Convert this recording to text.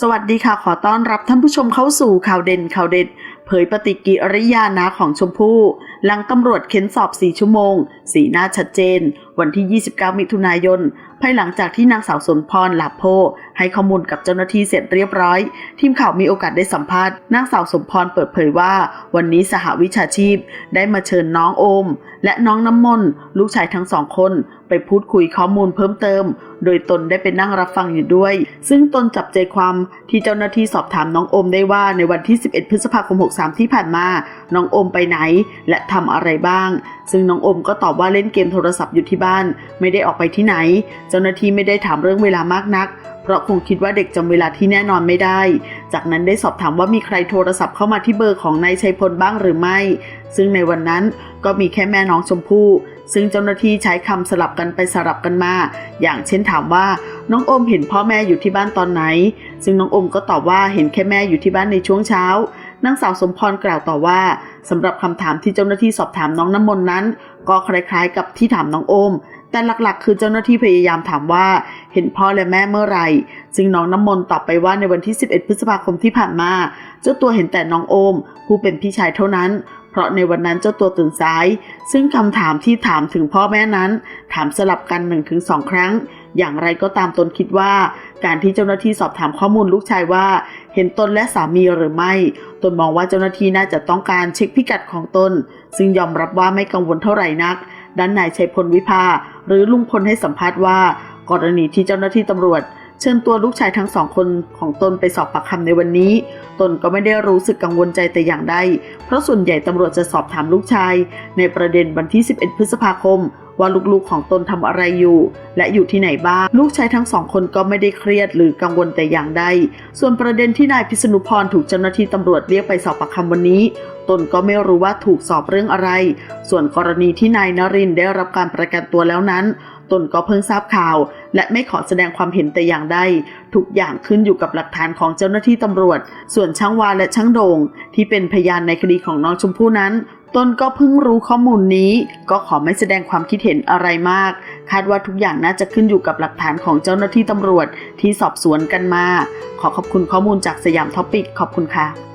สวัสดีค่ะ ขอต้อนรับท่านผู้ชมเข้าสู่ข่าวเด่นข่าวเด็ด เผยปฏิกิริยานาของชมพู่หลังตำรวจเค้นสอบ 4 ชั่วโมง สีหน้าชัดเจน วันที่ 29 มิถุนายน ภายหลังจากที่นางสาวสนพรหลาโพ ให้ข้อมูลกับเจ้าหน้าที่เสร็จเรียบร้อย ทีมข่าวมีโอกาสได้สัมภาษณ์นางสาวสมพรเปิดเผยว่า วันนี้สหวิชาชีพ ได้มาเชิญน้องโอม และน้องน้ำมนต์ลูกชายทั้งสองคนไปพูดคุยข้อมูลเพิ่มเติม โดยตนได้ไปนั่งรับฟังอยู่ด้วย ซึ่งตนจับใจความที่เจ้าหน้าที่สอบถามน้องโอมได้ว่าในวันที่ 11 พฤษภาคม 63 ที่ผ่านมา น้องโอมไปไหน และทำอะไรบ้าง ซึ่งน้องโอมก็ตอบว่าเล่นเกมโทรศัพท์อยู่ที่บ้าน ไม่ได้ออกไปที่ไหน เจ้าหน้าที่ไม่ได้ถามเรื่องเวลามากนัก เพราะคงคิดว่าเด็กจำเวลาที่แน่นอนไม่ได้ จากนั้นได้สอบถามว่ามีใครโทรศัพท์เข้ามาที่เบอร์ของนายชัยพลบ้างหรือไม่ ซึ่งในวันนั้นก็มีแค่แม่น้องชมพู่ ซึ่งเจ้าหน้าที่ใช้คำสลับกันไปสลับกันมา อย่างเช่นถามว่าน้องอมเห็นพ่อแม่อยู่ที่บ้านตอนไหน ซึ่งน้องอมก็ตอบว่าเห็นแค่แม่อยู่ที่บ้านในช่วงเช้านางสาวสมพรกล่าวต่อว่าสำหรับคำถามที่เจ้าหน้าที่สอบถามน้องน้ำมนต์นั้น ก็คล้ายๆ กับที่ถามน้องอมแต่หลักๆ คือเจ้าหน้าที่พยายามถามว่า เห็นพ่อและแม่เมื่อไหร่ ซึ่งน้องน้ำมนต์ตอบไปว่าในวันที่ 11 พฤษภาคมที่ผ่านมา เจ้าตัวเห็นแต่น้องโอม ผู้เป็นพี่ชายเท่านั้น เพราะในวันนั้นเจ้าตัวตื่นสาย ซึ่งคำถามที่ถามถึงพ่อแม่นั้น ถามสลับกัน 1-2 ครั้ง อย่างไรก็ตามตนคิดว่า การที่เจ้าหน้าที่สอบถามข้อมูลลูกชายว่า เห็นตนและสามีหรือไม่ ตนมองว่าเจ้าหน้าที่น่าจะต้องการเช็คพิกัดของตน ซึ่งยอมรับว่าไม่กังวลเท่าไหร่นัก ด้านนายชัยพลวิภาหรือลุงพลให้สัมภาษณ์ว่า กรณีที่เจ้าหน้าที่ตำรวจ เชิญตัวลูกชายทั้งสองคนของตนไปสอบปากคำในวันนี้ ตนก็ไม่ได้รู้สึกกังวลใจแต่อย่างใด เพราะส่วนใหญ่ตำรวจจะสอบถามลูกชาย ในประเด็นวันที่ 11 พฤษภาคม ว่าลูกๆของตนทำอะไรอยู่ และอยู่ที่ไหนบ้าง ลูกชายทั้งสองคนก็ไม่ได้เครียดหรือกังวลแต่อย่างใด ส่วนประเด็นที่นายพิษณุพรถูกเจ้าหน้าที่ตำรวจเรียกไปสอบปากคำวันนี้ ตนก็ไม่รู้ว่าถูกสอบเรื่องอะไร ส่วนกรณีที่นายนรินได้รับการประกันตัวแล้วนั้นตนก็เพิ่งทราบข่าว และไม่ขอแสดงความเห็นแต่อย่างใดทุกอย่างขึ้นอยู่กับหลักฐานของเจ้าหน้าที่ตำรวจ ส่วนช่างวาและช่างโดง่งที่เป็นพยานในคดีของน้องชมพู่นั้น ตนก็เพิ่งรู้ข้อมูลนี้ ก็ขอไม่แสดงความคิดเห็นอะไรมาก คาดว่าทุกอย่างน่าจะขึ้นอยู่กับหลักฐานของเจ้าหน้าที่ตำรวจที่สอบสวนกันมา ขอขอบคุณข้อมูลจากสยามท็อปิกขอบคุณค่ะ